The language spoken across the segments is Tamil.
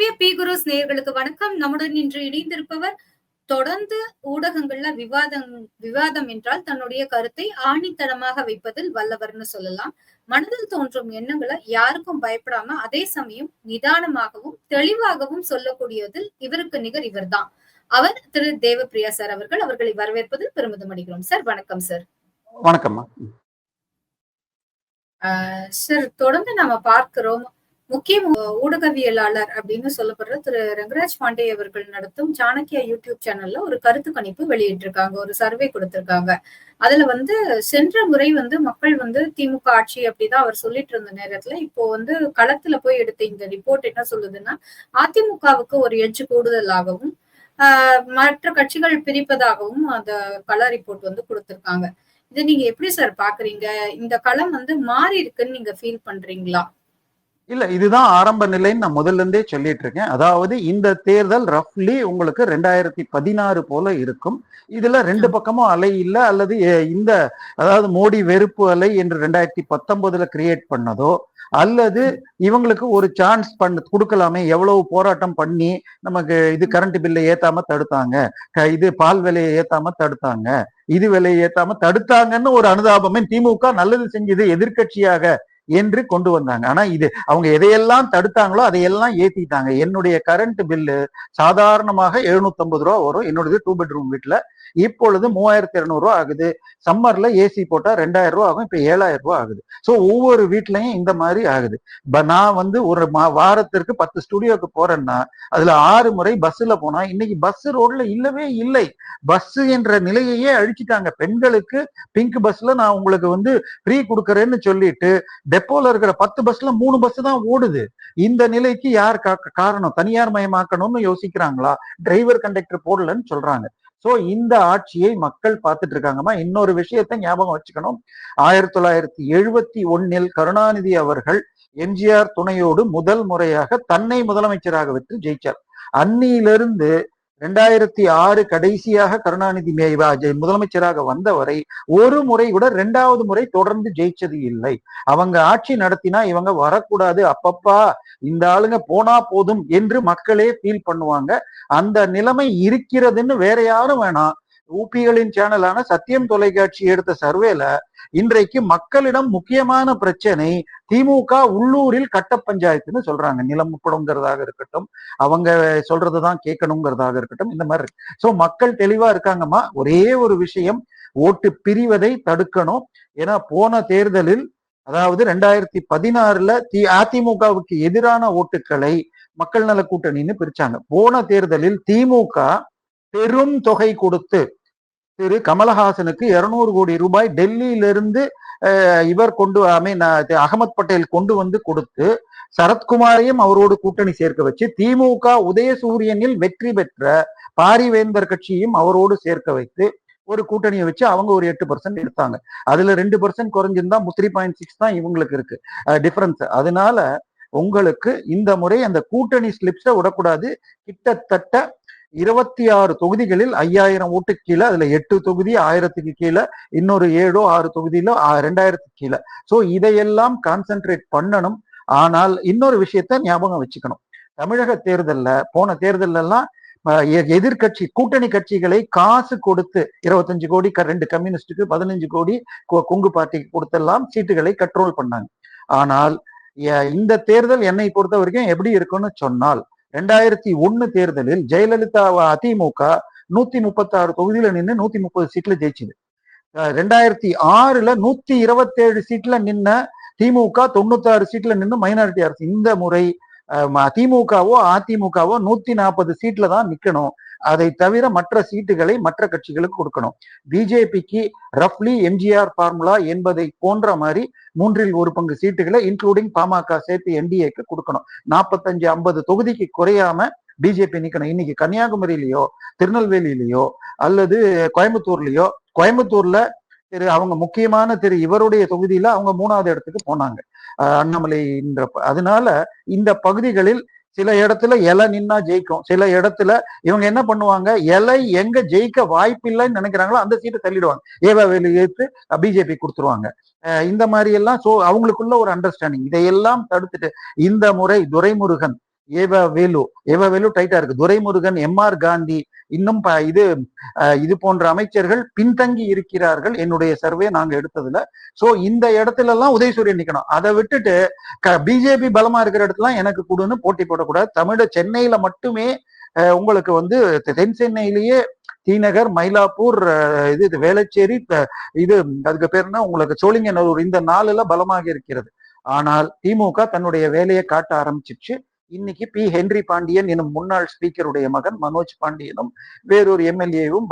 உலகளாவிய பி குருஸ் வணக்கம். நம்முடன் இன்று இணைந்திருப்பவர் தொடர்ந்து ஊடகங்கள்ல விவாதம் விவாதம் என்றால் தன்னுடைய கருத்தை ஆணித்தனமாக வைப்பதில் வல்லவர்னு சொல்லலாம். மனதில் தோன்றும் எண்ணங்களை யாருக்கும் பயப்படாம அதே சமயம் நிதானமாகவும் தெளிவாகவும் சொல்லக்கூடியதில் இவருக்கு நிகர் இவர்தான். அவர் திரு தேவப்பிரியா சார் அவர்கள் அவர்களை வரவேற்பதில் பெருமிதம் அடைகிறோம். சார் வணக்கம் சார். வணக்கம்மா. சார் தொடர்ந்து நாம பார்க்கிறோம். முக்கிய ஊடகவியலாளர் அப்படின்னு சொல்லப்படுற திரு. ரங்கராஜ் பாண்டே அவர்கள் நடத்தும் சாணக்கியா யூடியூப் சேனல்ல ஒரு கருத்து கணிப்பு வெளியிட்டிருக்காங்க ஒரு சர்வே கொடுத்திருக்காங்க. அதுல வந்து சென்ற முறை வந்து மக்கள் வந்து திமுக ஆட்சி அப்படிதான் அவர் சொல்லிட்டு இருந்த நேரத்துல இப்போ வந்து களத்துல போய் எடுத்த இந்த ரிப்போர்ட் என்ன சொல்லுதுன்னா அதிமுகவுக்கு ஒரு எஜ்ஜு கூடுதலாகவும் மற்ற கட்சிகள் பிரிப்பதாகவும் அந்த கள ரிப்போர்ட் வந்து கொடுத்திருக்காங்க. இதை நீங்க எப்படி சார் பாக்குறீங்க? இந்த களம் வந்து மாறி இருக்குன்னு நீங்க ஃபீல் பண்றீங்களா? இல்ல இதுதான் ஆரம்ப நிலைன்னு நான் முதல்ல இருந்தே சொல்லிட்டு இருக்கேன். அதாவது இந்த தேர்தல் ரஃப்லி உங்களுக்கு ரெண்டாயிரத்தி பதினாறு போல இருக்கும். இதுல ரெண்டு பக்கமும் அலை இல்ல அல்லது இந்த அதாவது மோடி வெறுப்பு அலை என்று ரெண்டாயிரத்தி பத்தொன்பதுல கிரியேட் பண்ணதோ அல்லது இவங்களுக்கு ஒரு சான்ஸ் பண்ண கொடுக்கலாமே எவ்வளவு போராட்டம் பண்ணி நமக்கு இது கரண்ட் பில்லை ஏத்தாம தடுத்தாங்க. இது பால் விலையை ஏத்தாம தடுத்தாங்க. இது விலையை ஏத்தாம தடுத்தாங்கன்னு ஒரு அனுதாபமே திமுக நல்லது செஞ்சது எதிர்கட்சியாக என்று கொண்டு வந்தாங்க. ஆனா இது அவங்க எதையெல்லாம் தடுத்தாங்களோ அதையெல்லாம் ஏத்திட்டாங்க. என்னுடைய கரண்ட் பில்லு சாதாரணமாக எழுநூத்தி ஐம்பது ரூபா வரும். என்னோடது டூ பெட்ரூம் வீட்டுல. இப்பொழுது மூவாயிரத்தி இருநூறு ஆகுது. சம்மர்ல ஏசி போட்டா ரெண்டாயிரம் ரூபா ஆகும். இப்ப ஏழாயிரம் ரூபா ஆகுது. ஸோ ஒவ்வொரு வீட்லயும் இந்த மாதிரி ஆகுது. நான் வந்து ஒரு வாரத்திற்கு பத்து ஸ்டுடியோக்கு போறேன்னா அதுல ஆறு முறை பஸ்ல போனா இன்னைக்கு பஸ் ரோட்ல இல்லவே இல்லை. பஸ் என்ற நிலையையே அழிச்சிட்டாங்க. பெண்களுக்கு பிங்க் பஸ்ல நான் உங்களுக்கு வந்து ஃப்ரீ கொடுக்கறேன்னு சொல்லிட்டு டெப்போல இருக்கிற பத்து பஸ்ல மூணு பஸ் தான் ஓடுது. இந்த நிலைக்கு யார் காரணம்? தனியார் மயமாக்கணும்னு யோசிக்கிறாங்களா? டிரைவர் கண்டக்டர் போடலன்னு சொல்றாங்க. சோ இந்த ஆட்சியை மக்கள் பார்த்துட்டு இருக்காங்கம்மா. இன்னொரு விஷயத்த ஞாபகம் வச்சுக்கணும். ஆயிரத்தி தொள்ளாயிரத்தி எழுபத்தி ஒன்னில் கருணாநிதி அவர்கள் எம்ஜிஆர் துணையோடு முதல் முறையாக தன்னை முதலமைச்சராக விட்டு ஜெயிச்சார். அன்னியிலிருந்து ரெண்டாயிரத்தி ஆறு கடைசியாக கருணாநிதி முதலமைச்சராக வந்தவரை ஒரு முறை கூட ரெண்டாவது முறை தொடர்ந்து ஜெயிச்சது இல்லை. அவங்க ஆட்சி நடத்தினா இவங்க வரக்கூடாது. அப்பப்பா இந்த ஆளுங்க போனா போதும் என்று மக்களே ஃபீல் பண்ணுவாங்க. அந்த நிலைமை இருக்கிறதுன்னு வேற யாரும் வேணாம். ஊபிகளின் சேனலான சத்தியம் தொலைக்காட்சி எடுத்த சர்வேல இன்றைக்கு மக்களிடம் முக்கியமான பிரச்சனை திமுக உள்ளூரில் கட்ட பஞ்சாயத்துன்னு சொல்றாங்க. நிலம் உட்படுங்கிறதாக இருக்கட்டும் அவங்க சொல்றதுதான் கேட்கணுங்கிறதாக இருக்கட்டும் இந்த மாதிரி சோ மக்கள் தெளிவா இருக்காங்கம்மா. ஒரே ஒரு விஷயம் ஓட்டு பிரிவதை தடுக்கணும். ஏன்னா போன தேர்தலில் அதாவது ரெண்டாயிரத்தி பதினாறுல தி அதிமுகவுக்கு எதிரான ஓட்டுக்களை மக்கள் நல கூட்டணின்னு பிரிச்சாங்க. போன தேர்தலில் திமுக பெரும் தொகை கொடுத்து திரு கமலஹாசனுக்கு இருநூறு கோடி ரூபாய் டெல்லியிலிருந்து இவர் கொண்டு ஐ மீன் அகமத் பட்டேல் கொண்டு வந்து கொடுத்து சரத்குமாரையும் அவரோடு கூட்டணி சேர்க்க வச்சு திமுக உதயசூரியனில் வெற்றி பெற்ற பாரிவேந்தர் கட்சியும் அவரோடு சேர்க்க வைத்து ஒரு கூட்டணியை வச்சு அவங்க ஒரு எட்டு பர்சன்ட் எடுத்தாங்க. அதுல ரெண்டு பர்சன்ட் குறைஞ்சிருந்தா த்ரீ பாயிண்ட் சிக்ஸ் தான் இவங்களுக்கு இருக்கு டிஃபரன்ஸ் அதனால உங்களுக்கு இந்த முறை அந்த கூட்டணி ஸ்லிப்ஸை விடக்கூடாது. கிட்டத்தட்ட இருபத்தி ஆறு தொகுதிகளில் ஐயாயிரம் ஓட்டு கீழே அதுல எட்டு தொகுதி ஆயிரத்துக்கு கீழே இன்னொரு ஏழோ ஆறு தொகுதியில ரெண்டாயிரத்துக்கு கீழே. சோ இதையெல்லாம் கான்சென்ட்ரேட் பண்ணணும். ஆனால் இன்னொரு விஷயத்த ஞாபகம் வச்சுக்கணும். தமிழக தேர்தல்ல போன தேர்தல் எல்லாம் எதிர்கட்சி கூட்டணி கட்சிகளை காசு கொடுத்து இருபத்தஞ்சு கோடி ரெண்டு கம்யூனிஸ்டுக்கு பதினஞ்சு கோடி கொங்கு பார்ட்டிக்கு கொடுத்தெல்லாம் சீட்டுகளை கண்ட்ரோல் பண்ணாங்க. ஆனால் இந்த தேர்தல் என்னை பொறுத்த வரைக்கும் எப்படி இருக்குன்னு சொன்னால் ரெண்டாயிரத்தி ஒன்னு தேர்தலில் ஜெயலலிதா அதிமுக நூத்தி முப்பத்தி ஆறு தொகுதியில நின்று நூத்தி முப்பது சீட்ல ஜெயிச்சுது. ரெண்டாயிரத்தி ஆறுல நூத்தி இருபத்தேழு சீட்ல நின்ன திமுக தொண்ணூத்தாறு சீட்ல நின்று மைனாரிட்டி அரசு. இந்த முறை திமுகவோ அதிமுகவோ நூத்தி நாற்பது சீட்ல தான் நிக்கணும். அதை தவிர மற்ற சீட்டுகளை மற்ற கட்சிகளுக்கு கொடுக்கணும். பிஜேபிக்கு ரஃப்லி எம்ஜிஆர் ஃபார்முலா என்பதை போன்ற மாதிரி மூன்றில் ஒரு பங்கு சீட்டுகளை இன்க்ளூடிங் பாமக சேர்த்து என்டிஏக்கு கொடுக்கணும். நாற்பத்தஞ்சு ஐம்பது தொகுதிக்கு குறையாம பிஜேபி நிக்கணும். இன்னைக்கு கன்னியாகுமரியிலயோ திருநெல்வேலியிலயோ அல்லது கோயம்புத்தூர்லயோ கோயம்புத்தூர்ல திரு அவங்க முக்கியமான திரு இவருடைய தொகுதியில அவங்க மூணாவது இடத்துக்கு போனாங்க. அண்ணாமலை அதனால இந்த பகுதிகளில் சில இடத்துல இலை நின்னா ஜெயிக்கும். சில இடத்துல இவங்க என்ன பண்ணுவாங்க? இலை எங்க ஜெயிக்க வாய்ப்பில்லைன்னு நினைக்கிறாங்களோ அந்த சீட்டை தள்ளிடுவாங்க. ஏவா வேலு ஏற்று பிஜேபி கொடுத்துருவாங்க. இந்த மாதிரி எல்லாம் சோ அவங்களுக்குள்ள ஒரு அண்டர்ஸ்டாண்டிங் இதையெல்லாம் தடுத்துட்டு இந்த முறை துரைமுருகன் ஏவா வேலு ஏவா வேலு டைட்டா இருக்கு. துரைமுருகன் எம் ஆர் காந்தி இன்னும் ப- இது இது போன்ற அமைச்சர்கள் பின்தங்கி இருக்கிறார்கள். என்னுடைய சர்வே நாங்க எடுத்ததுல. சோ இந்த இடத்துல எல்லாம் உதயசூரியன் நிக்கணும். அதை விட்டுட்டு பிஜேபி பலமா இருக்கிற இடத்துல எனக்கு கொடுன்னு போட்டி போடக்கூடாது. தமிழ சென்னையில மட்டுமே உங்களுக்கு வந்து தென் சென்னையிலேயே தீநகர் மயிலாப்பூர் இது இது வேளச்சேரி இது அதுக்கு பேருனா உங்களுக்கு சோழிங்கநல்லூர். இந்த நாளில் பலமாக இருக்கிறது. ஆனால் திமுக தன்னுடைய வேலையை காட்ட ஆரம்பிச்சிச்சு இன்னைக்கு பி. ஹென்றி பாண்டியன் எனும் முன்னாள் ஸ்பீக்கருடைய மகன் மனோஜ் பாண்டியனும் வேறொரு எம்எல்ஏவும்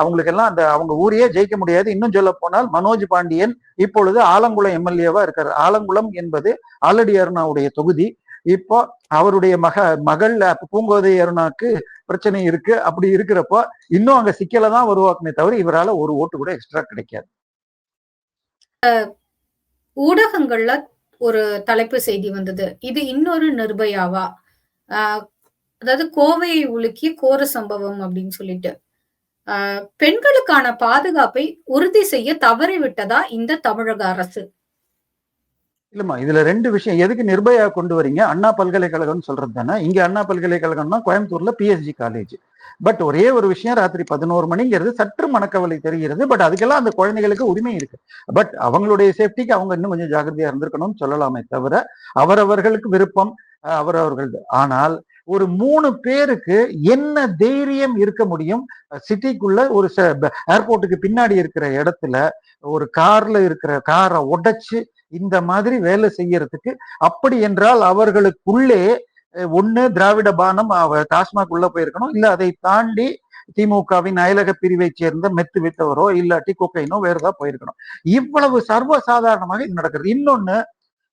அவங்களுக்கெல்லாம் அந்த அவங்க ஊரையே ஜெயிக்க முடியாது. இன்னும் சொல்ல போனால் மனோஜ் பாண்டியன் இப்பொழுது ஆலங்குளம் எம்எல்ஏவா இருக்கார். ஆலங்குளம் என்பது ஆலடி அருணாவுடைய தொகுதி. இப்போ அவருடைய மக மகள் பூங்கோதை அருணாக்கு பிரச்சனை இருக்கு. அப்படி இருக்கிறப்போ இன்னும் அங்க சிக்கலை தான் உருவாக்குமே தவிர இவரால ஒரு ஓட்டு கூட எக்ஸ்ட்ரா கிடைக்காது. ஊடகங்கள்ல ஒரு தலைப்பு செய்தி வந்தது. இது இன்னொரு நிர்பயாவா? ஆஹ் அதாவது கோவையை உலுக்கிய கோர சம்பவம் அப்படின்னு சொல்லிட்டு. ஆஹ் பெண்களுக்கான பாதுகாப்பை உறுதி செய்ய தவறிவிட்டதா இந்த தமிழக அரசு? இல்லம்மா இதுல ரெண்டு விஷயம். எதுக்கு நிர்பயா கொண்டு வரீங்க? அண்ணா பல்கலைக்கழகம்னு சொல்றது தானே? இங்க அண்ணா பல்கலைக்கழகம்னா கோயம்புத்தூர்ல பிஎஸ்ஜி காலேஜ் பட் ஒரே ஒரு விஷயம் ராத்திரி பதினோரு மணிங்கிறது சற்று மனக்கவலை தெரிகிறது. பட் அதுக்கெல்லாம் அந்த குழந்தைகளுக்கு உரிமை இருக்கு. பட் அவங்களுடைய சேஃப்டிக்கு அவங்க இன்னும் கொஞ்சம் ஜாகிரதையா இருந்திருக்கணும்னு சொல்லலாமே தவிர அவரவர்களுக்கு விருப்பம் அவரவர்கள் ஆனால் ஒரு மூணு பேருக்கு என்ன தைரியம் இருக்க முடியும்? சிட்டிக்குள்ள ஒரு ஏர்போர்ட்டுக்கு பின்னாடி இருக்கிற இடத்துல ஒரு கார்ல இருக்கிற காரை உடைச்சு இந்த மாதிரி வேலை செய்யறதுக்கு அப்படி என்றால் அவர்களுக்குள்ளே ஒன்னு ஒண்ணு திராவிட பானம் அவ டாஸ்மாக் உள்ள போயிருக்கணும். இல்ல அதை தாண்டி திமுகவின் அயலக பிரிவை சேர்ந்த மெத்து வித்தவரோ இல்லாட்டி கொக்கைனோ வேற ஏதாவது போயிருக்கணும். இவ்வளவு சர்வசாதாரணமாக இது நடக்கிறது இன்னொன்னு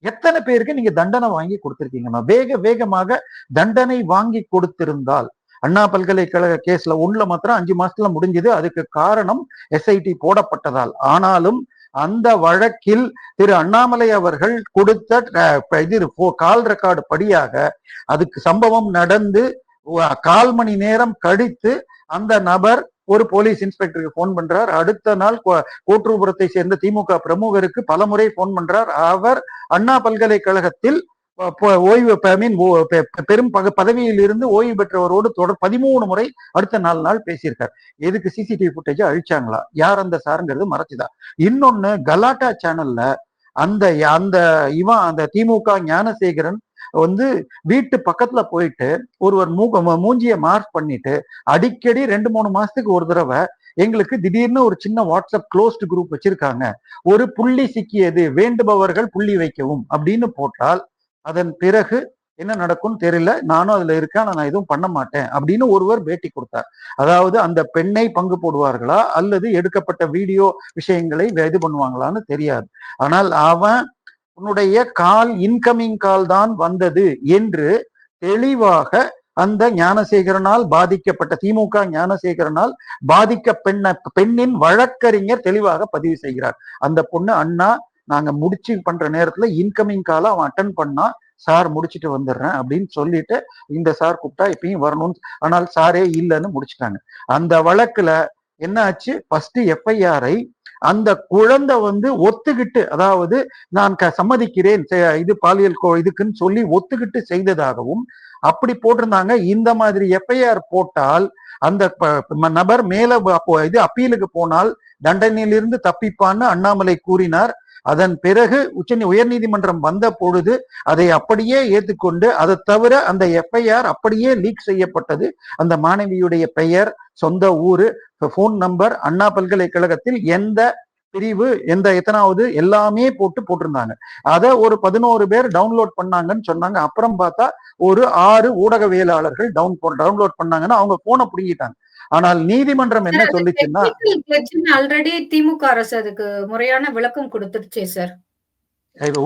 எத்தனை பேருக்கு நீங்க தண்டனை வாங்கி கொடுத்திருக்கீங்கம்மா வேக வேகமாக தண்டனை வாங்கி கொடுத்திருந்தால். அண்ணா பல்கலைக்கழக கேஸ்ல ஒண்ணுல மாத்திரம் அஞ்சு மாசத்துல முடிஞ்சது. அதுக்கு காரணம் எஸ்ஐடி போடப்பட்டதால். ஆனாலும் அந்த வழக்கில் திரு அண்ணாமலை அவர்கள் கொடுத்த இது கால் ரெக்கார்டு படியாக அதுக்கு சம்பவம் நடந்து கால் மணி நேரம் கழித்து அந்த நபர் ஒரு போலீஸ் இன்ஸ்பெக்டருக்கு போன் பண்றார். அடுத்த நாள் கோ- கோட்டூர்புரத்தை சேர்ந்த திமுக பிரமுகருக்கு பலமுறை போன் பண்றார். அவர் அண்ணா பல்கலைக்கழகத்தில் ஓய்வு ஐ மீன் பெரும் பக பதவியில் இருந்து ஓய்வு பெற்றவரோடு தொடர் பதிமூணு முறை அடுத்த நாலு நாள் பேசியிருக்கார். எதுக்கு சிசிடிவி ஃபுட்டேஜ் அழிச்சாங்களா? யார் அந்த சாருங்கிறது மறைச்சுதா. இன்னொன்னு கலாட்டா சேனல்ல அந்த அந்த இவன் அந்த திமுக ஞானசேகரன் வந்து வீட்டு பக்கத்துல போயிட்டு ஒருவர் மூக மூஞ்சிய மார்க் பண்ணிட்டு அடிக்கடி ரெண்டு மூணு மாசத்துக்கு ஒரு தடவை எங்களுக்கு திடீர்னு ஒரு சின்ன வாட்ஸ்அப் க்ளோஸ்டு குரூப் வச்சிருக்காங்க. ஒரு புள்ளி சிக்கியது வேண்டுபவர்கள் புள்ளி வைக்கவும் அப்படின்னு போட்டால் அதன் பிறகு என்ன நடக்கும்னு தெரியல. நானும் அதுல இருக்கேன் ஆனா நான் எதுவும் பண்ண மாட்டேன் அப்படின்னு ஒருவர் பேட்டி கொடுத்தார். அதாவது அந்த பெண்ணை பங்கு போடுவார்களா அல்லது எடுக்கப்பட்ட வீடியோ விஷயங்களை இது பண்ணுவாங்களான்னு தெரியாது. ஆனால் அவன் உன்னுடைய கால் இன்கமிங் கால் தான் வந்தது என்று தெளிவாக அந்த ஞானசேகரனால் பாதிக்கப்பட்ட திமுக ஞானசேகரனால் பாதிக்க பெண்ண பெண்ணின் வழக்கறிஞர் தெளிவாக பதிவு செய்கிறார். அந்த பொண்ணு அண்ணா நாங்க முடிச்சு பண்ற நேரத்துல இன்கமிங் காலை அவன் அட்டன் பண்ணா சார் முடிச்சுட்டு வந்துடுறேன் அப்படின்னு சொல்லிட்டு இந்த சார் கூப்பிட்டா இப்பயும் வரணும் ஆனால் சாரே இல்லைன்னு முடிச்சுட்டாங்க. அந்த வழக்குல என்ன ஆச்சு ஃபர்ஸ்ட் எஃப்ஐஆரை அந்த குழந்தை வந்து ஒத்துக்கிட்டு அதாவது நான் க- சம்மதிக்கிறேன் இது பாலியல் கோ- இதுக்குன்னு சொல்லி ஒத்துக்கிட்டு செய்ததாகவும் அப்படி போட்டிருந்தாங்க. இந்த மாதிரி எஃப்ஐஆர் போட்டால் அந்த ப- ம- நபர் மேல இது அப்பீலுக்கு போனால் தண்டனையிலிருந்து தப்பிப்பான்னு அண்ணாமலை கூறினார். அதன் பிறகு உச்ச உயர்நீதிமன்றம் வந்த பொழுது அதை அப்படியே ஏற்றுக்கொண்டு அதை தவிர அந்த எஃப்ஐஆர் அப்படியே லீக் செய்யப்பட்டது. அந்த மாணவியுடைய பெயர் சொந்த ஊரு ஃபோன் நம்பர் அண்ணா பல்கலைக்கழகத்தில் எந்த பிரிவு எந்த எத்தனாவது எல்லாமே போட்டு போட்டிருந்தாங்க. அதை ஒரு பதினோரு பேர் டவுன்லோட் பண்ணாங்கன்னு சொன்னாங்க. அப்புறம் பார்த்தா ஒரு ஆறு ஊடகவியலாளர்கள் டவுன் டவுன்லோட் பண்ணாங்கன்னா அவங்க போனை பிடுங்கிட்டாங்க. ஆனால் நீதிமன்றம் என்ன சொல்லிச்சுன்னா ஆல்ரெடி திமுக அரசு அதுக்கு முறையான விளக்கம் கொடுத்துருச்சே சார்.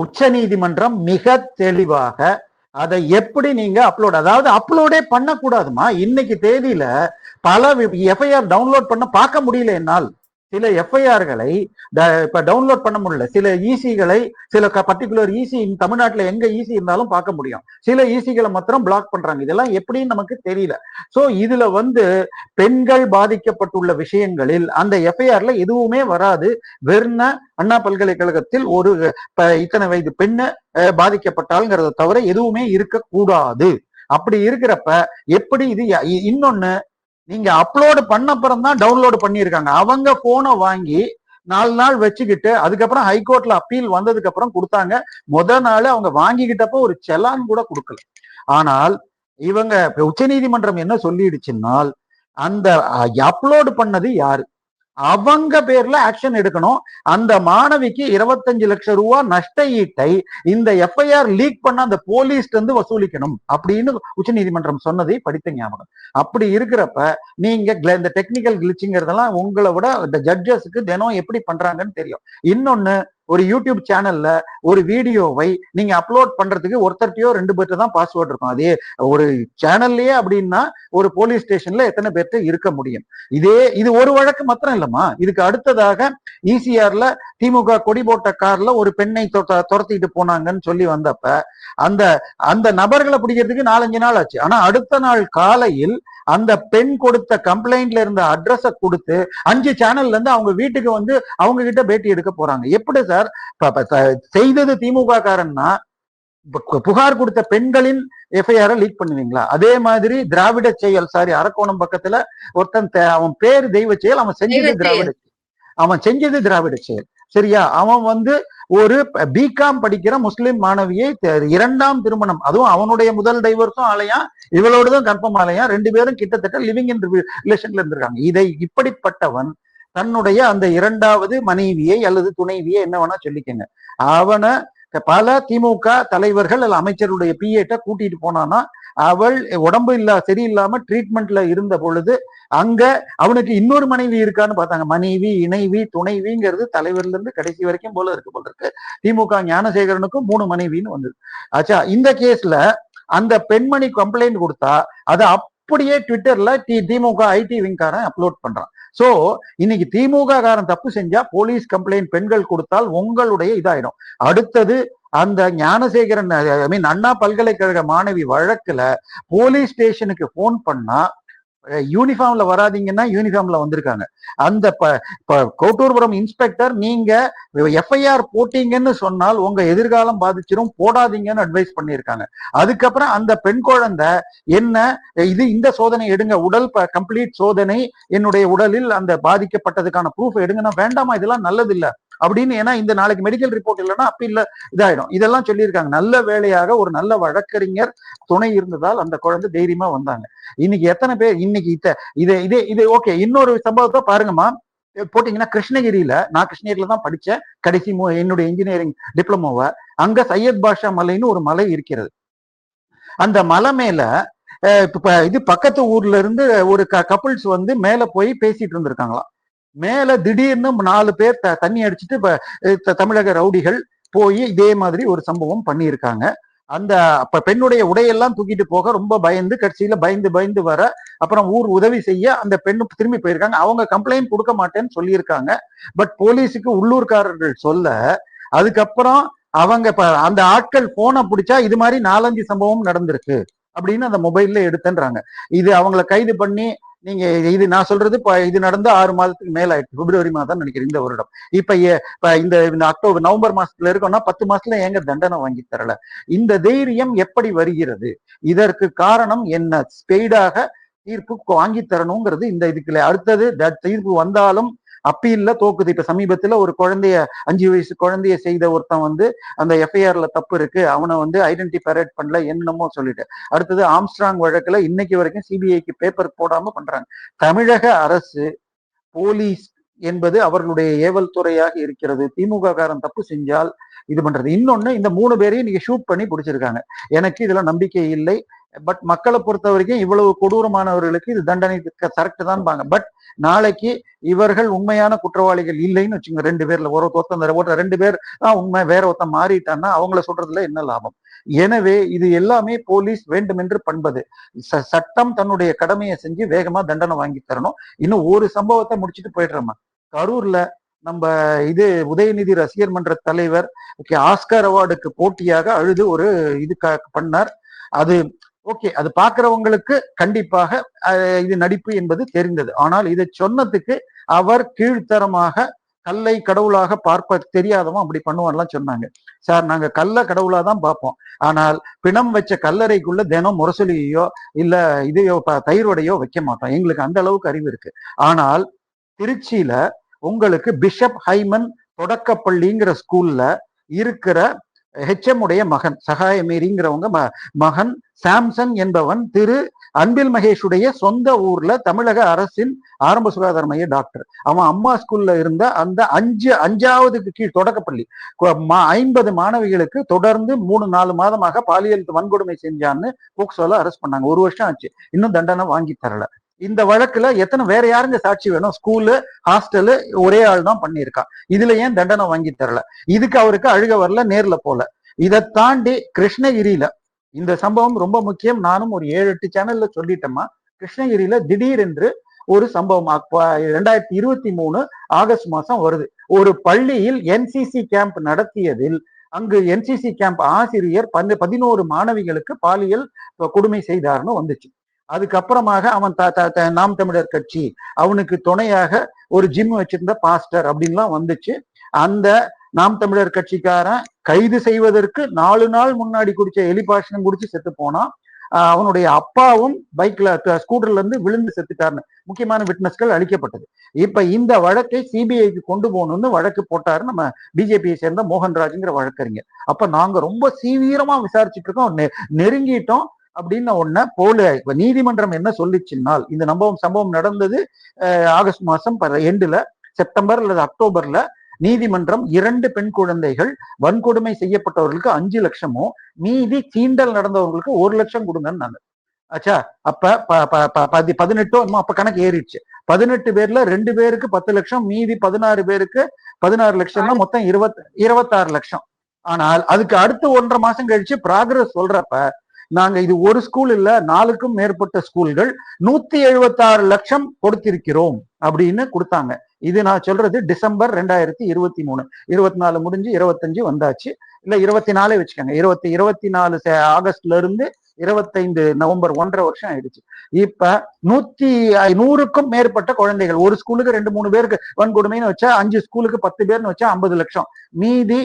உச்ச நீதிமன்றம் மிக தெளிவாக அதை எப்படி நீங்க அப்லோட் அதாவது அப்லோடே பண்ணக்கூடாதுமா? இன்னைக்கு தேதியில பல எஃப்ஐஆர் டவுன்லோட் பண்ண பார்க்க முடியல என்னால். சில எஃப்ஐஆர்களை இப்ப டவுன்லோட் பண்ண முடியல. சில ஈசிகளை சில பர்டிகுலர் ஈசி தமிழ்நாட்டுல எங்க ஈசி இருந்தாலும் பார்க்க முடியும். சில ஈசிகளை மாத்திரம் பிளாக் பண்றாங்க. இதெல்லாம் எப்படின்னு நமக்கு தெரியல. சோ இதுல வந்து பெண்கள் பாதிக்கப்பட்டுள்ள விஷயங்களில் அந்த எஃப்ஐஆர்ல எதுவுமே வராது. வெறும் அண்ணா பல்கலைக்கழகத்தில் ஒரு இத்தனை வயது பெண்ணு அஹ், தவிர எதுவுமே இருக்கக்கூடாது. அப்படி இருக்கிறப்ப எப்படி இது இன்னொன்னு நீங்க அப்லோடு பண்ண அப்புறம் தான் டவுன்லோடு பண்ணியிருக்காங்க. அவங்க போனை வாங்கி நாலு நாள் வச்சுக்கிட்டு அதுக்கப்புறம் ஹைகோர்ட்ல அப்பீல் வந்ததுக்கு அப்புறம் கொடுத்தாங்க. முத நாள் அவங்க வாங்கிக்கிட்டப்போ ஒரு செலான் கூட கொடுக்கல. ஆனால் இவங்க உச்சநீதிமன்றம் என்ன சொல்லிடுச்சுன்னால் அந்த அப்லோடு பண்ணது யாரு? அவங்க பேர்ல ஆக்ஷன் எடுக்கணும். அந்த மாணவிக்கு இருபத்தஞ்சு லட்சம் ரூபா நஷ்ட ஈட்டை இந்த எஃப்ஐஆர் லீக் பண்ண அந்த போலீஸ் இருந்து வசூலிக்கணும் அப்படின்னு உச்சநீதிமன்றம் சொன்னதை படித்த ஞாபகம். அப்படி இருக்கிறப்ப நீங்க இந்த டெக்னிக்கல் கிளிச்சிங்கிறதெல்லாம் உங்களை விட இந்த ஜட்ஜஸ்க்கு தினம் எப்படி பண்றாங்கன்னு தெரியும். இன்னொன்னு ஒரு யூடியூப் சேனல்ல ஒரு வீடியோவை நீங்க அப்லோட் பண்றதுக்கு ஒருத்தர்கிட்டயோ ரெண்டு பேர்ட்ட தான் பாஸ்வேர்ட் இருக்கும். அதே ஒரு சேனல்லயே அப்படின்னா ஒரு போலீஸ் ஸ்டேஷன்ல எத்தனை பேர்ட்ட இருக்க முடியும்? இதே இது ஒரு வழக்கு மாத்திரம் இல்லம்மா. இதுக்கு அடுத்ததாக ஈசிஆர்ல திமுக கொடி போட்ட கார்ல ஒரு பெண்ணை துரத்திட்டு போனாங்கன்னு சொல்லி வந்தப்ப அந்த அந்த நபர்களை பிடிக்கிறதுக்கு நாலஞ்சு நாள் ஆச்சு. ஆனா அடுத்த நாள் காலையில் அந்த பெண் கொடுத்த கம்ப்ளைண்ட்ல இருந்த அட்ரஸ கொடுத்து அஞ்சு சேனல்ல இருந்து அவங்க வீட்டுக்கு வந்து அவங்க கிட்ட பேட்டி எடுக்க போறாங்க. எப்படி சார்? செய்தது திமுக காரன்னா புகார் கொடுத்த பெண்களின் எஃப்ஐஆர் லீக் பண்ணுவீங்களா? அதே மாதிரி திராவிட செயல் சாரி அரக்கோணம் பக்கத்துல ஒருத்தன் அவன் பேர் தெய்வ செயல் அவன் செஞ்சது. திராவிட செயல். அவன் செஞ்சது திராவிட செயல். சரியா? அவன் வந்து ஒரு பிகாம் படிக்கிற முஸ்லிம் மாணவியை இரண்டாம் திருமணம் அதுவும் அவனுடைய முதல் டைவர்ஸும் ஆலையா? இவளோடதும் கன்ஃபார்ம் ஆலையா? ரெண்டு பேரும் கிட்டத்தட்ட லிவிங் இன் ரிலேஷன்ல இருந்திருக்காங்க. இதை இப்படிப்பட்டவன் தன்னுடைய அந்த இரண்டாவது மனைவியை அல்லது துணைவியை என்ன வேணா சொல்லிக்கங்க. அவனை பல திமுக தலைவர்கள் அல்ல அமைச்சருடைய பிஏட்ட கூட்டிட்டு போனானா அவள் உடம்பு இல்ல சரியில்லாம ட்ரீட்மெண்ட்ல இருந்த பொழுது அங்க அவனுக்கு இன்னொரு மனைவி இருக்கான்னு பார்த்தாங்க. மனைவி இணைவி துணைவிங்கிறது தலைவர்ல இருந்து கடைசி வரைக்கும் போல இருக்கு போல இருக்கு. திமுக ஞானசேகரனுக்கும் மூணு மனைவின்னு வந்தது. ஆச்சா இந்த கேஸ்ல அந்த பெண்மணி கம்ப்ளைண்ட் கொடுத்தா அதை அப்படியே ட்விட்டர்ல தி திமுக ஐடி விங்காரன் அப்லோட் பண்றான். சோ இன்னைக்கு திமுக காரன் தப்பு செஞ்சா போலீஸ் கம்ப்ளைண்ட் பெண்கள் கொடுத்தால் உங்களுடைய இதாயிடும் அடுத்தது அந்த ஞானசேகரன் ஐ மீன் அண்ணா பல்கலைக்கழக மாணவி வழக்குல போலீஸ் ஸ்டேஷனுக்கு போன் பண்ணா யூனிஃபார்ம்ல வராதீங்கன்னா யூனிஃபார்ம்ல வந்திருக்காங்க. அந்த ப- ப- கோட்டூர்புரம் இன்ஸ்பெக்டர் நீங்க எஃப்ஐஆர் போட்டீங்கன்னு சொன்னால் உங்க எதிர்காலம் பாதிச்சிரும் போடாதீங்கன்னு அட்வைஸ் பண்ணியிருக்காங்க. அதுக்கப்புறம் அந்த பெண் குழந்தை என்ன இது இந்த சோதனை எடுங்க உடல் கம்ப்ளீட் சோதனை என்னுடைய உடலில் அந்த பாதிக்கப்பட்டதுக்கான ப்ரூஃப் எடுங்கன்னா வேண்டாமா இதெல்லாம் நல்லது இல்லை அப்படின்னு ஏன்னா இந்த நாளைக்கு மெடிக்கல் ரிப்போர்ட் இல்லைன்னா அப்பீல்ல இதாயிடும். இதெல்லாம் சொல்லியிருக்காங்க. நல்ல வேலையாக ஒரு நல்ல வழக்கறிஞர் துணை இருந்ததால் அந்த குழந்தை தைரியமா வந்தாங்க. இன்னைக்கு எத்தனை பேர் இன்னைக்கு இத்த இது இதே இது ஓகே இன்னொரு சம்பவத்தை பாருங்கம்மா. போட்டீங்கன்னா கிருஷ்ணகிரியில நான் கிருஷ்ணகிரியில தான் படிச்சேன். கடைசி என்னுடைய இன்ஜினியரிங் டிப்ளமோவை அங்க சையத் பாஷா மலைன்னு ஒரு மலை இருக்கிறது. அந்த மலை மேல அஹ், இப்ப இது பக்கத்து ஊர்ல இருந்து ஒரு கப்புள்ஸ் வந்து மேல போய் பேசிட்டு இருந்திருக்காங்களாம். மேல திடீர்னு நாலு பேர் த- தண்ணி அடிச்சுட்டு த- தமிழக ரவுடிகள் போய் இதே மாதிரி ஒரு சம்பவம் பண்ணியிருக்காங்க. அந்த அப்ப பெண்ணுடைய உடையெல்லாம் தூக்கிட்டு போக ரொம்ப பயந்து கட்சியில பயந்து பயந்து வர அப்புறம் ஊர் உதவி செய்ய அந்த பெண்ணு திரும்பி போயிருக்காங்க. அவங்க கம்ப்ளைண்ட் கொடுக்க மாட்டேன்னு சொல்லியிருக்காங்க. பட் போலீஸுக்கு உள்ளூர்காரர்கள் சொல்ல அதுக்கப்புறம் அவங்க இப்ப அந்த ஆட்கள் போனை பிடிச்சா இது மாதிரி நாலஞ்சு சம்பவம் நடந்திருக்கு. அப்படின்னு அந்த மொபைல்ல எடுத்துன்றாங்க. இது அவங்கள கைது பண்ணி நீங்க இது நான் சொல்றது இப்ப இது நடந்து ஆறு மாதத்துக்கு மேல ஆயிடுச்சு பிப்ரவரி மாதம் நினைக்கிறேன் இந்த வருடம். இப்ப இப்ப இந்த இந்த அக்டோபர் நவம்பர் மாசத்துல இருக்கோம்னா பத்து மாசத்துல எங்க தண்டனை வாங்கி தரல. இந்த தைரியம் எப்படி வருகிறது? இதற்கு காரணம் என்ன? ஸ்பெய்டாக தீர்ப்பு வாங்கி தரணுங்கிறது இந்த இதுக்குல அடுத்தது த- தீர்ப்பு வந்தாலும் அப்பீல்ல தோக்குது. இப்ப சமீபத்துல ஒரு குழந்தைய அஞ்சு வயசு குழந்தைய செய்த ஒருத்தன் வந்து அந்த எஃப்ஐஆர்ல தப்பு இருக்கு. அவனை வந்து ஐடென்டி பண்ணல என்னமோ சொல்லிட்டு. அடுத்தது ஆம்ஸ்ட்ராங் வழக்குல இன்னைக்கு வரைக்கும் சிபிஐக்கு பேப்பர் போடாம பண்றாங்க. தமிழக அரசு போலீஸ் என்பது அவர்களுடைய ஏவல் துறையாக இருக்கிறது. திமுக காரன் தப்பு செஞ்சால் இது பண்றது. இன்னொன்னு இந்த மூணு பேரையும் நீங்க ஷூட் பண்ணி பிடிச்சிருக்காங்க. எனக்கு இதுல நம்பிக்கை இல்லை. பட் மக்களை பொறுத்த வரைக்கும் இவ்வளவு கொடூரமானவர்களுக்கு இது தண்டனை கரெக்ட் தான் பாங்க பட் நாளைக்கு இவர்கள் உண்மையான குற்றவாளிகள் இல்லைன்னு வச்சுங்க ரெண்டு பேர்ல ஒரு ஒருத்தன் ஒருத்தர் ரெண்டு பேர் தான் உண்மை வேற ஒருத்தன் மாறிட்டான்னா அவங்கள சொல்றதுல என்ன லாபம்? எனவே இது எல்லாமே போலீஸ் வேண்டுமென்று பண்பது. ச- சட்டம் தன்னுடைய கடமையை செஞ்சு வேகமா தண்டனை வாங்கி தரணும். இன்னும் ஒரு சம்பவத்தை முடிச்சுட்டு போயிடுறோமா கரூர்ல நம்ம இது உதயநிதி ரசிகர் மன்ற தலைவர் ஆஸ்கர் அவார்டுக்கு போட்டியாக அழுது ஒரு இது பண்ணார். அது ஓகே அது பாக்குறவங்களுக்கு கண்டிப்பாக இது நடிப்பு என்பது தெரிந்தது. ஆனால் இதை சொன்னதுக்கு அவர் கீழ்த்தரமாக கல்லை கடவுளாக பார்ப்ப தெரியாதவன் அப்படி பண்ணுவான்லாம் சொன்னாங்க. சார் நாங்க கல்லை கடவுளா தான் பார்ப்போம். ஆனால் பிணம் வச்ச கல்லறைக்குள்ள தினம் முரசொலியோ இல்ல இதையோ ப- வைக்க மாட்டோம். எங்களுக்கு அந்த அளவுக்கு அறிவு இருக்கு. ஆனால் திருச்சியில உங்களுக்கு பிஷப் ஹைமன் தொடக்கப்பள்ளிங்கிற ஸ்கூல்ல இருக்கிற ஹெச்எம் உடைய மகன் சகாய மேரிங்கிறவங்க ம- மகன் சாம்சன் என்பவன் திரு அன்பில் மகேஷுடைய சொந்த ஊர்ல தமிழக அரசின் ஆரம்ப சுகாதார மைய டாக்டர் அவன் அம்மா ஸ்கூல்ல இருந்த அந்த அஞ்சு அஞ்சாவதுக்கு கீழ் தொடக்கப்பள்ளி. மா- ஐம்பது மாணவிகளுக்கு தொடர்ந்து மூணு நாலு மாதமாக பாலியல் வன்கொடுமை செஞ்சான்னு போக்சோல அரெஸ்ட் பண்ணாங்க. ஒரு வருஷம் ஆச்சு. இன்னும் தண்டனை வாங்கி தரல. இந்த வழக்குல எத்தனை வேற யாருங்க சாட்சி வேணும்? ஸ்கூலு ஹாஸ்டலு ஒரே ஆள் தான் பண்ணியிருக்கான் இதுல ஏன் தண்டனை வாங்கி தரல? இதுக்கு அவருக்கு அழுக வரல நேர்ல போல. இதை தாண்டி கிருஷ்ணகிரியில இந்த சம்பவம் ரொம்ப முக்கியம். நானும் ஒரு ஏழு எட்டு சேனல்ல சொல்லிட்டேம்மா. கிருஷ்ணகிரியில திடீரென்று ஒரு சம்பவம். ரெண்டாயிரத்தி இருபத்தி மூணு ஆகஸ்ட் மாசம் வருது. ஒரு பள்ளியில் என்சிசி கேம்ப் நடத்தியதில் அங்கு என்சிசி கேம்ப் ஆசிரியர் பதினோரு மாணவிகளுக்கு பாலியல் கொடுமை செய்தார்னு வந்துச்சு. அதுக்கப்புறமாக அவன் நாம் தமிழர் கட்சி அவனுக்கு துணையாக ஒரு ஜிம் வச்சிருந்த பாஸ்டர் அப்படின்லாம் வந்துச்சு. அந்த நாம் தமிழர் கட்சிக்காரன் கைது செய்வதற்கு நாலு நாள் முன்னாடி குடிச்ச எலிபாஷனம் குடிச்சு செத்து போனான். அவனுடைய அப்பாவும் பைக்ல ஸ்கூட்டர்ல இருந்து விழுந்து செத்துட்டாருன்னு முக்கியமான விட்னஸ்கள் அளிக்கப்பட்டது. இப்ப இந்த வழக்கை சிபிஐக்கு கொண்டு போகணும்னு வழக்கு போட்டாரு நம்ம பிஜேபியை சேர்ந்த மோகன்ராஜுங்கிற வழக்கறிஞர். அப்ப நாங்க ரொம்ப தீவிரமா விசாரிச்சுட்டு இருக்கோம். நெ- நெருங்கிட்டோம். அப்படின்னு ஒன்ன போல இப்ப நீதிமன்றம் என்ன சொல்லிச்சுன்னால் இந்த சம்பவம் சம்பவம் நடந்தது ஆகஸ்ட் மாசம் எண்டுல செப்டம்பர் அல்லது அக்டோபர்ல நீதிமன்றம் இரண்டு பெண் குழந்தைகள் வன்கொடுமை செய்யப்பட்டவர்களுக்கு அஞ்சு லட்சமும் மீதி சீண்டல் நடந்தவர்களுக்கு ஒரு லட்சம் கொடுங்கன்னு ஆச்சா அப்ப பதி- பதினெட்டோ அப்ப கணக்கு ஏறிடுச்சு. பதினெட்டு பேர்ல ரெண்டு பேருக்கு பத்து லட்சம் மீதி பதினாறு பேருக்கு பதினாறு லட்சம்னா மொத்தம் இருபத் இருபத்தாறு லட்சம். ஆனால் அதுக்கு அடுத்து ஒன்றரை மாசம் கழிச்சு ப்ராக்ரஸ் சொல்றப்ப நாங்க இது ஒரு ஸ்கூல் இல்ல நாலுக்கும் மேற்பட்ட ஸ்கூல்கள் நூத்தி எழுபத்தாறு லட்சம் கொடுத்திருக்கிறோம் அப்படின்னு கொடுத்தாங்க. இது நான் சொல்றது டிசம்பர் ரெண்டாயிரத்தி இருபத்தி மூணு. இருபத்தி நாலு முடிஞ்சு இருபத்தஞ்சு வந்தாச்சு. இல்ல இருபத்தி நாலே வச்சுக்கோங்க. இருபத்தி இருபத்தி நாலு ஆகஸ்ட்ல இருந்து இருபத்தைந்து நவம்பர் ஒன்றரை வருஷம் ஆயிடுச்சு. இப்ப நூத்தி நூறுக்கும் மேற்பட்ட குழந்தைகள் ஒரு ஸ்கூலுக்கு ரெண்டு மூணு பேருக்கு வன்கொடுமைன்னு வச்சா அஞ்சு ஸ்கூலுக்கு பத்து பேர்னு வச்சா ஐம்பது லட்சம். மீதி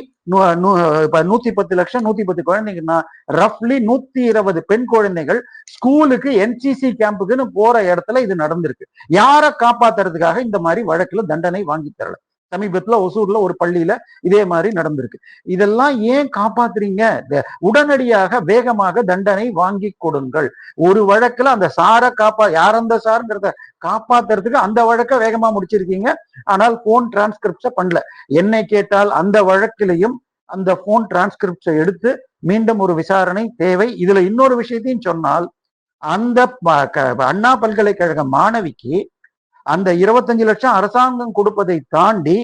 இப்ப நூத்தி பத்து லட்சம் நூத்தி பத்து குழந்தைங்கன்னா ரஃப்லி நூத்தி இருபது பெண் குழந்தைகள் ஸ்கூலுக்கு என்சிசி கேம்புக்குன்னு போற இடத்துல இது நடந்திருக்கு. யாரை காப்பாத்துறதுக்காக இந்த மாதிரி வழக்குல தண்டனை வாங்கி தரல? சமீபத்துல ஒசூர்ல ஒரு பள்ளியில இதே மாதிரி நடந்திருக்கு. இதெல்லாம் ஏன் காப்பாத்துறீங்க? உடனடியாக வேகமாக தண்டனை வாங்கி கொடுங்கள். ஒரு வழக்குல அந்த சாரை காப்பா யார் அந்த சாருங்கிறத காப்பாத்துறதுக்கு அந்த வழக்க வேகமா முடிச்சிருக்கீங்க. ஆனால் போன் டிரான்ஸ்கிரிப்ட பண்ணல. என்னை கேட்டால் அந்த வழக்கிலையும் அந்த போன் டிரான்ஸ்கிரிப்ட எடுத்து மீண்டும் ஒரு விசாரணை தேவை. இதுல இன்னொரு விஷயத்தையும் சொன்னால் அந்த க- அண்ணா பல்கலைக்கழக மாணவிக்கு அந்த இருபத்தஞ்சு லட்சம் அரசாங்கம் கொடுப்பதை தாண்டி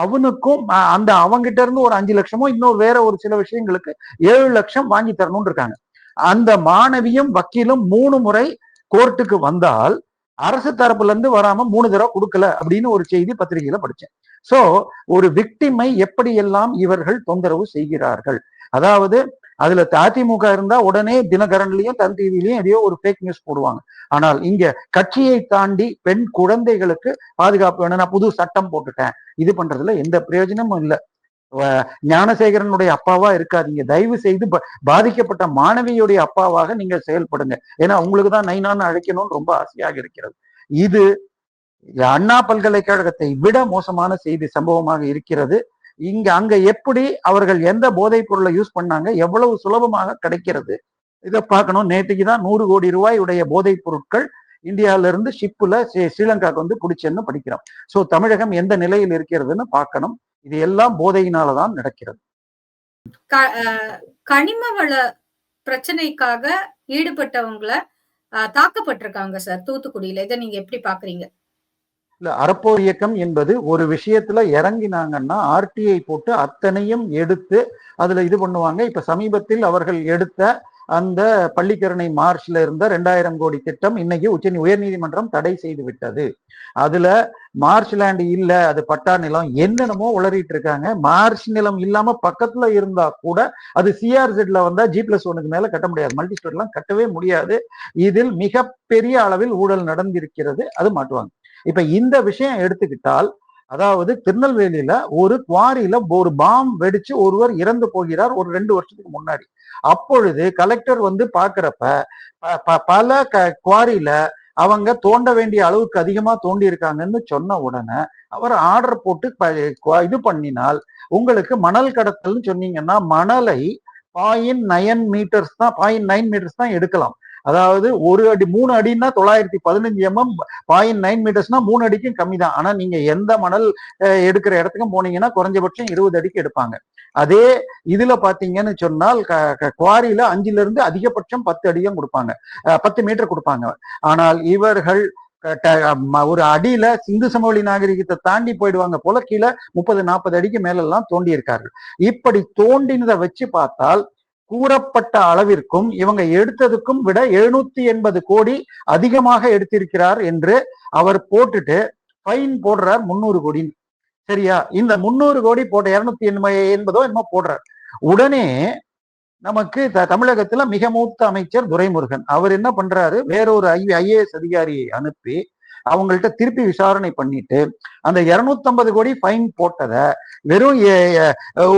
அவனுக்கும் அந்த அவங்கிட்ட இருந்து ஒரு அஞ்சு லட்சமோ இன்னொரு வேற ஒரு சில விஷயங்களுக்கு ஏழு லட்சம் வாங்கி தரணும்னு இருக்காங்க. அந்த மாணவியும் வக்கீலும் மூணு முறை கோர்ட்டுக்கு வந்தால் அரசு தரப்புல இருந்து வராம மூணு தடவை கொடுக்கல அப்படின்னு ஒரு செய்தி பத்திரிகையில படிச்சேன். சோ ஒரு விக்டிமை எப்படியெல்லாம் இவர்கள் தொந்தரவு செய்கிறார்கள்? அதாவது அதுல அதிமுக இருந்தா உடனே தினகரன்லயும் தன் டிவிலையும் எதையோ ஒரு ஃபேக் நியூஸ் போடுவாங்க. ஆனால் இங்க கட்சியை தாண்டி பெண் குழந்தைகளுக்கு பாதுகாப்பு வேணும் நான் புது சட்டம் போட்டுட்டேன். இது பண்றதுல எந்த பிரயோஜனமும் இல்லை. ஞானசேகரனுடைய அப்பாவா இருக்காதீங்க. தயவு செய்து ப- பாதிக்கப்பட்ட மாணவியுடைய அப்பாவாக நீங்கள் செயல்படுங்க. ஏன்னா உங்களுக்கு தான் நைனான்னு அழைக்கணும்னு ரொம்ப ஆசையாக இருக்கிறது. இது அண்ணா பல்கலைக்கழகத்தை விட மோசமான செய்தி சம்பவமாக இருக்கிறது. இங்க அங்க எப்படி அவர்கள் எந்த போதைப் பொருளை யூஸ் பண்ணாங்க எவ்வளவு சுலபமாக கிடைக்கிறது? இதை பார்க்கணும். நேற்றுக்கு தான் நூறு கோடி ரூபாய் உடைய போதைப் பொருட்கள் இந்தியால இருந்து ஷிப்புல ஸ்ரீலங்காக்கு வந்து பிடிச்சேன்னு படிக்கிறோம். சோ தமிழகம் எந்த நிலையில் இருக்கிறதுன்னு பார்க்கணும். இது எல்லாம் போதையினாலதான் நடக்கிறது. க- கனிம வள பிரச்சனைக்காக ஈடுபட்டவங்கள அஹ், தாக்கப்பட்டிருக்காங்க சார். தூத்துக்குடியில. இதை நீங்க எப்படி பாக்குறீங்க இல்ல அறப்போர் இயக்கம் என்பது ஒரு விஷயத்துல இறங்கினாங்கன்னா ஆர்டிஐ போட்டு அத்தனையும் எடுத்து அதுல இது பண்ணுவாங்க. இப்ப சமீபத்தில் அவர்கள் எடுத்த அந்த பள்ளிக்கரணை மார்ச்ல இருந்த ரெண்டாயிரம் கோடி திட்டம் இன்னைக்கு உச்ச உயர்நீதிமன்றம் தடை செய்து விட்டது. அதுல மார்ச் லேண்ட் இல்ல அது பட்டா நிலம் என்னென்னமோ உளறிட்டு இருக்காங்க. மார்ச் நிலம் இல்லாம பக்கத்துல இருந்தா கூட அது சிஆர்செட்ல வந்தா ஜி பிளஸ் ஒனுக்கு மேல கட்ட முடியாது. மல்டி ஸ்டோர்லாம் கட்டவே முடியாது. இதில் மிகப்பெரிய அளவில் ஊழல் நடந்திருக்கிறது. அது மாட்டுவாங்க. இப்ப இந்த விஷயம் எடுத்துக்கிட்டால் அதாவது திருநெல்வேலியில ஒரு குவாரியில ஒரு பாம் வெடிச்சு ஒருவர் இறந்து போகிறார் ஒரு ரெண்டு வருஷத்துக்கு முன்னாடி. அப்பொழுது கலெக்டர் வந்து பாக்குறப்ப ப- ப- பல க- குவாரியில அவங்க தோண்ட வேண்டிய அளவுக்கு அதிகமா தோண்டி இருக்காங்கன்னு சொன்ன உடனே அவர் ஆர்டர் போட்டு குவா- இது பண்ணினால் உங்களுக்கு மணல் கடத்தல்னு சொன்னீங்கன்னா மணலை பாயிண்ட் நயன் மீட்டர்ஸ் தான் பாயிண்ட் நைன் மீட்டர்ஸ் தான் எடுக்கலாம். அதாவது ஒரு அடி மூணு அடின்னா தொள்ளாயிரத்தி பதினஞ்சு எம்எம் பாயிண்ட் நைன் மீட்டர்ஸ்னா மூணு அடிக்கும் கம்மி தான் ஆனா நீங்க எந்த மணல் எடுக்கிற இடத்துக்கும் போனீங்கன்னா குறைஞ்சபட்சம் இருபது அடிக்கு எடுப்பாங்க. அதே இதுல பாத்தீங்கன்னு சொன்னால் க- க- குவாரியில அஞ்சுல இருந்து அதிகபட்சம் பத்து அடியும் கொடுப்பாங்க. பத்து மீட்டர் கொடுப்பாங்க. ஆனால் இவர்கள் ஒரு அடியில சிந்து சமவெளி நாகரிகத்தை தாண்டி போயிடுவாங்க போல கீழே முப்பது நாற்பது அடிக்கு மேல எல்லாம் தோண்டி இருக்கார்கள். இப்படி தோண்டினதை வச்சு பார்த்தால் கூறப்பட்ட அளவிற்கும் இவங்க எடுத்ததுக்கும் விட எழுநூத்தி எண்பது கோடி அதிகமாக எடுத்திருக்கிறார் என்று அவர் போட்டுட்டு ஃபைன் போடுறார் முன்னூறு கோடி. சரியா? இந்த முன்னூறு கோடி போட்ட இருநூத்தி எண்பதோ என்னமோ போடுறார். உடனே நமக்கு த- தமிழகத்துல மிக மூத்த அமைச்சர் துரைமுருகன். அவர் என்ன பண்றாரு? வேறொரு ஐ ஐஏஎஸ் அதிகாரியை அனுப்பி அவங்கள்ட்ட திருப்பி விசாரணை பண்ணிட்டு அந்த 250 கோடி ஃபைன் போட்டதை வெறும்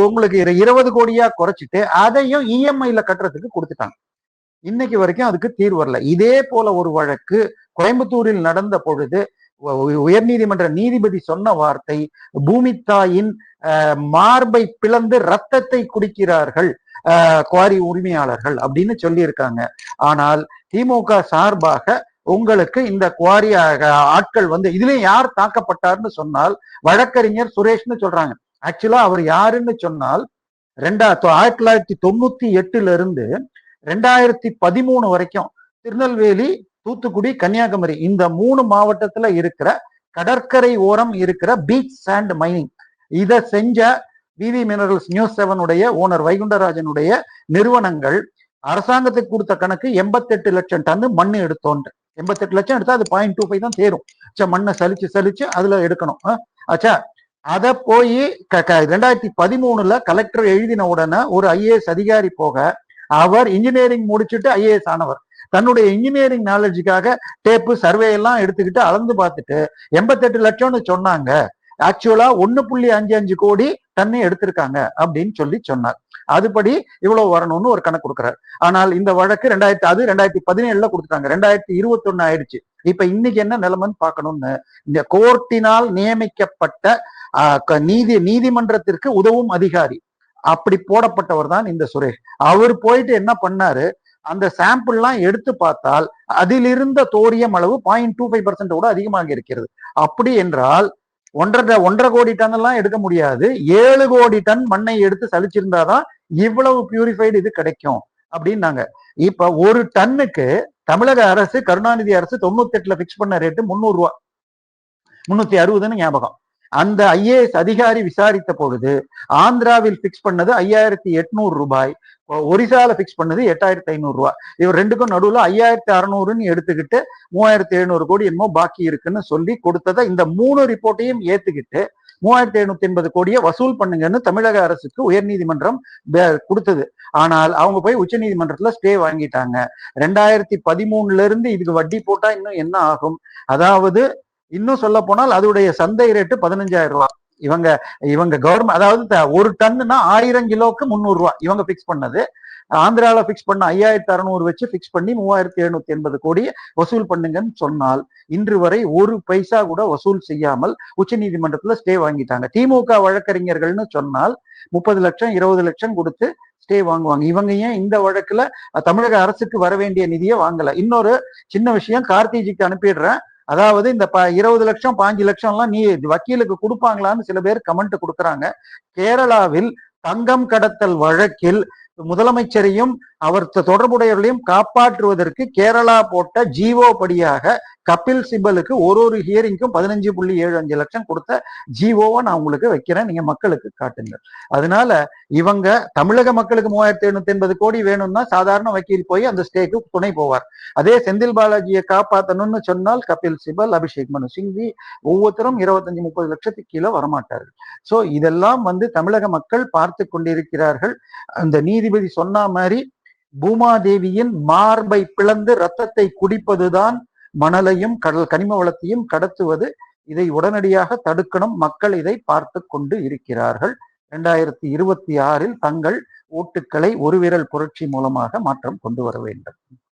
உங்களுக்கு இருபது கோடியா குறைச்சிட்டு அதையும் இஎம்ஐல கட்டுறதுக்கு கொடுத்துட்டாங்க. இன்னைக்கு வரைக்கும் அதுக்கு தீர்வு வரல. இதே போல ஒரு வழக்கு கோயம்புத்தூரில் நடந்த பொழுது உ- உ- உயர்நீதிமன்ற நீதிபதி சொன்ன வார்த்தை பூமித்தாயின் மார்பை பிளந்து ரத்தத்தை குடிக்கிறார்கள் குவாரி உரிமையாளர்கள் அப்படின்னு சொல்லியிருக்காங்க. ஆனால் திமுக சார்பாக உங்களுக்கு இந்த குவாரி ஆட்கள் வந்து இதுலயும் யார் தாக்கப்பட்டார்னு சொன்னால் வழக்கறிஞர் சுரேஷ்னு சொல்றாங்க. ஆக்சுவலா அவர் யாருன்னு சொன்னால் ரெண்டா ஆயிரத்தி தொள்ளாயிரத்தி தொண்ணூத்தி எட்டுல இருந்து ரெண்டாயிரத்தி பதிமூணு வரைக்கும் திருநெல்வேலி தூத்துக்குடி கன்னியாகுமரி இந்த மூணு மாவட்டத்துல இருக்கிற கடற்கரை ஓரம் இருக்கிற பீச் சாண்ட் மைனிங் இதை செஞ்ச விவி மினரல்ஸ் நியூஸ் செவனுடைய ஓனர் வைகுண்டராஜனுடைய நிறுவனங்கள் அரசாங்கத்துக்கு கொடுத்த கணக்கு எண்பத்தெட்டு லட்சம் டன்னு மண் எடுத்தோன்று. எண்பத்தெட்டு லட்சம் எடுத்தா அது பாயிண்ட் டூ ஃபைவ் தான் தேரும் சே, மண்ணை சலிச்சு சலிச்சு அதுல எடுக்கணும். ஆ, ஆச்சா? அத போய் ரெண்டாயிரத்தி பதிமூணுல கலெக்டர் எழுதின உடனே ஒரு ஐஏஎஸ் அதிகாரி போக அவர் இன்ஜினியரிங் முடிச்சுட்டு ஐஏஎஸ் ஆனவர். தன்னுடைய இன்ஜினியரிங் நாலேஜுக்காக டேப்பு சர்வே எல்லாம் எடுத்துக்கிட்டு அளந்து பார்த்துட்டு எண்பத்தெட்டு லட்சம்னு சொன்னாங்க. ஆக்சுவலா ஒன்னு புள்ளி அஞ்சு அஞ்சு கோடி தண்ணி எடுத்திருக்காங்க அப்படின்னு சொல்லி சொன்னார். அதுபடி இவ்வளவு வரணும்னு ஒரு கணக்கு கொடுக்குறாரு. ஆனால் இந்த வழக்கு ரெண்டாயிரத்தி அது ரெண்டாயிரத்தி பதினேழுல கொடுத்துட்டாங்க. ரெண்டாயிரத்தி இருபத்தி ஒண்ணு ஆயிடுச்சு. இப்ப இன்னைக்கு என்ன நிலைமைன்னு பார்க்கணும்னு இந்த கோர்ட்டினால் நியமிக்கப்பட்ட நீதி நீதிமன்றத்திற்கு உதவும் அதிகாரி. அப்படி போடப்பட்டவர் தான் இந்த சுரேஷ். அவர் போயிட்டு என்ன பண்ணாரு? அந்த சாம்பிள்லாம் எடுத்து பார்த்தால் அதிலிருந்த தோரியம் அளவு பாயிண்ட் டூ ஃபைவ் பர்சன்ட் கூட அதிகமாக இருக்கிறது. அப்படி என்றால் ஒன்றரை ஒன்றரை கோடி டன் எல்லாம் எடுக்க முடியாது. ஏழு கோடி டன் மண்ணை எடுத்து சலிச்சிருந்தாதான் இவ்வளவு பியூரிஃபைடு இது கிடைக்கும் அப்படின்னாங்க. இப்ப ஒரு டன்னுக்கு தமிழக அரசு கருணாநிதி அரசு தொண்ணூத்தி எட்டுல பிக்ஸ் பண்ண ரேட்டு முந்நூறு ரூபா முன்னூத்தி அறுபதுன்னு ஞாபகம். அந்த ஐஏஎஸ் அதிகாரி விசாரித்த பொழுது ஆந்திராவில் பிக்ஸ் பண்ணது ஐயாயிரத்தி எட்நூறு ரூபாய். ஒரிசால பிக்ஸ் பண்ணது எட்டாயிரத்தி ஐநூறு ரூபாய் இவர் ரெண்டுக்கும் நடுவில் ஐயாயிரத்தி அறநூறுன்னு எடுத்துக்கிட்டு மூவாயிரத்தி எழுநூறு கோடி என்னமோ பாக்கி இருக்குன்னு சொல்லி கொடுத்ததை இந்த மூணு ரிப்போர்ட்டையும் ஏத்துக்கிட்டு மூவாயிரத்தி எழுநூத்தி எண்பது கோடியை வசூல் பண்ணுங்கன்னு தமிழக அரசுக்கு உயர்நீதிமன்றம் கொடுத்தது. ஆனால் அவங்க போய் உச்சநீதிமன்றத்துல ஸ்டே வாங்கிட்டாங்க. ரெண்டாயிரத்தி பதிமூணுல இருந்து இதுக்கு வட்டி போட்டா இன்னும் என்ன ஆகும்? அதாவது இன்னும் சொல்ல போனால் அதோடைய சந்தை ரேட்டு பதினஞ்சாயிரம் ரூபாய் இவங்க இவங்க கவர்மெண்ட் அதாவது த- ஒரு டன்னுனா ஆயிரம் கிலோக்கு முந்நூறு ரூபா இவங்க பிக்ஸ் பண்ணது. ஆந்திராவில் பிக்ஸ் பண்ண ஐயாயிரத்தி அறுநூறு வச்சு பிக்ஸ் பண்ணி மூவாயிரத்தி எழுநூத்தி எண்பது கோடி வசூல் பண்ணுங்கன்னு சொன்னால் இன்று வரை ஒரு பைசா கூட வசூல் செய்யாமல் உச்சநீதிமன்றத்துல ஸ்டே வாங்கிட்டாங்க. திமுக வழக்கறிஞர்கள்னு சொன்னால் முப்பது லட்சம் இருபது லட்சம் கொடுத்து ஸ்டே வாங்குவாங்க. இவங்க ஏன் இந்த வழக்குல தமிழக அரசுக்கு வர வேண்டிய நிதியை வாங்கல? இன்னொரு சின்ன விஷயம் கார்த்திஜிக்கு அனுப்பிடுறேன். அதாவது இந்த ப இருபது லட்சம் பாஞ்சு லட்சம் எல்லாம் நீ வக்கீலுக்கு கொடுப்பாங்களான்னு சில பேர் கமெண்ட் கொடுக்கறாங்க. கேரளாவில் தங்கம் கடத்தல் வழக்கில் முதலமைச்சரையும் அவர் தொடர்புடையவர்களையும் காப்பாற்றுவதற்கு கேரளா போட்ட ஜீவோ படியாக கபில் சிபலுக்கு ஒரு ஒரு ஹியரிங்க்கும் பதினஞ்சு புள்ளி ஏழு அஞ்சு லட்சம் கொடுத்த ஜிஓவை நான் உங்களுக்கு வைக்கிறேன். நீங்க மக்களுக்கு காட்டுங்க அதனால இவங்க தமிழக மக்களுக்கு மூவாயிரத்தி எழுநூத்தி எண்பது கோடி வேணும்னா சாதாரண வக்கீல் போய் அந்த ஸ்டேக்கு துணை போவார். அதே செந்தில் பாலாஜியை காப்பாற்றணும்னு சொன்னால் கபில் சிபல் அபிஷேக் மனு சிங்வி ஒவ்வொருத்தரும் இருபத்தஞ்சு முப்பது லட்சத்துக்கு கீழே வரமாட்டார்கள். சோ இதெல்லாம் வந்து தமிழக மக்கள் பார்த்து கொண்டிருக்கிறார்கள். அந்த நீதிபதி சொன்ன மாதிரி பூமாதேவியின் மார்பை பிளந்து ரத்தத்தை குடிப்பதுதான் மணலையும் கடல் கனிம வளத்தையும் கடத்துவது இதை உடனடியாக தடுக்கணும். மக்கள் இதை பார்த்து கொண்டு இருக்கிறார்கள். இரண்டாயிரத்தி இருபத்தி ஆறில் தங்கள் ஓட்டுக்களை ஒரு விரல் புரட்சி மூலமாக மாற்றம் கொண்டு வர வேண்டும்.